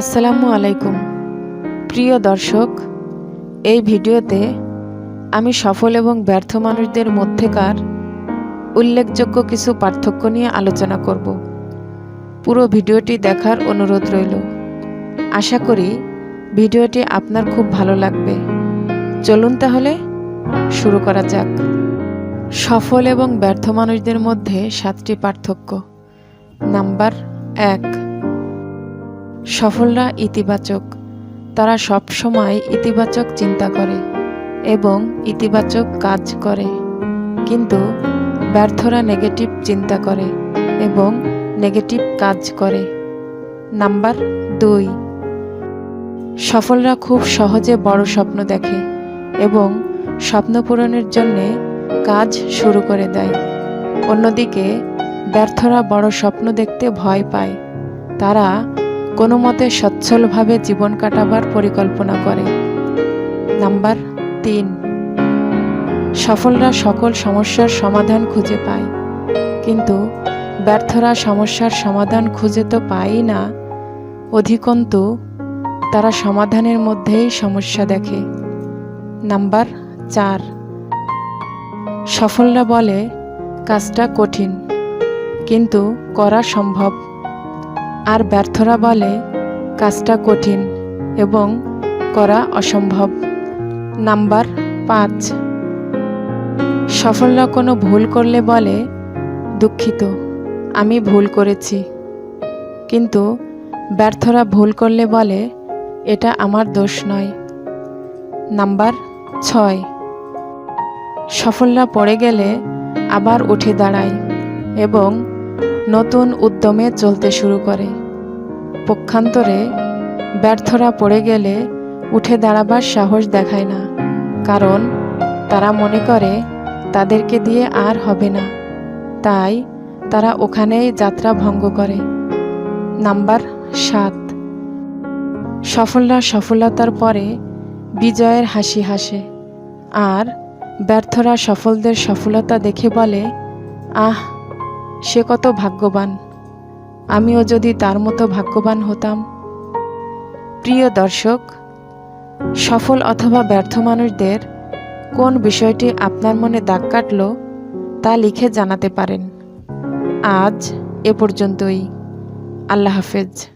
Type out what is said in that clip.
আসসালামু আলাইকুম। প্রিয় দর্শক, এই ভিডিওতে আমি সফল এবং ব্যর্থ মানুষদের মধ্যেকার উল্লেখযোগ্য কিছু পার্থক্য নিয়ে আলোচনা করব। পুরো ভিডিওটি দেখার অনুরোধ রইল। আশা করি ভিডিওটি আপনার খুব ভালো লাগবে। চলুন তাহলে শুরু করা যাক। সফল এবং ব্যর্থ মানুষদের মধ্যে সাতটি পার্থক্য। নাম্বার এক সফলরা ইতিবাচক। তারা সব সময় ইতিবাচক চিন্তা করে এবং ইতিবাচক কাজ করে। কিন্তু ব্যর্থরা নেগেটিভ চিন্তা করে এবং নেগেটিভ কাজ করে। নাম্বার দুই। সফলরা খুব সহজে বড় স্বপ্ন দেখে এবং স্বপ্ন পূরণের জন্যে কাজ শুরু করে দেয়। অন্যদিকে ব্যর্থরা বড় স্বপ্ন দেখতে ভয় পায়। তারা কোনো মতে সচ্ছলভাবে জীবন কাটাবার পরিকল্পনা করে। নাম্বার তিন, সফলরা সকল সমস্যার সমাধান খুঁজে পায়। কিন্তু ব্যর্থরা সমস্যার সমাধান খুঁজে তো পায়ই না। অধিকন্তু, তারা সমাধানের মধ্যেই সমস্যা দেখে। নাম্বার চার, সফলরা বলে, কাজটা কঠিন, কিন্তু করা সম্ভব। আর ব্যর্থরা বলে, কাজটা কঠিন এবং করা অসম্ভব। নাম্বার পাঁচ। সফলরা কোনো ভুল করলে বলে, দুঃখিত, আমি ভুল করেছি। কিন্তু ব্যর্থরা ভুল করলে বলে, এটা আমার দোষ নয়। নাম্বার ছয়। সফলরা পড়ে গেলে আবার উঠে দাঁড়ায় এবং নতুন উদ্যমে চলতে শুরু করে। পক্ষান্তরে ব্যর্থরা পড়ে গেলে উঠে দাঁড়াবার সাহস দেখায় না, কারণ তারা মনে করে তাদেরকে দিয়ে আর হবে না। তাই তারা ওখানেই যাত্রা ভঙ্গ করে। নাম্বার সাত। সফলরা সফলতার পরে বিজয়ের হাসি হাসে, আর ব্যর্থরা সফলদের সফলতা দেখে বলে, আহ সে কত ভাগ্যবান। আমিও যদি তার মতো ভাগ্যবান হতাম। প্রিয় দর্শক, সফল অথবা ব্যর্থ মানুষদের কোন বিষয়টি আপনার মনে দাগ কাটল তা লিখে জানাতে পারেন। আজ এ পর্যন্তই। আল্লাহ হাফেজ।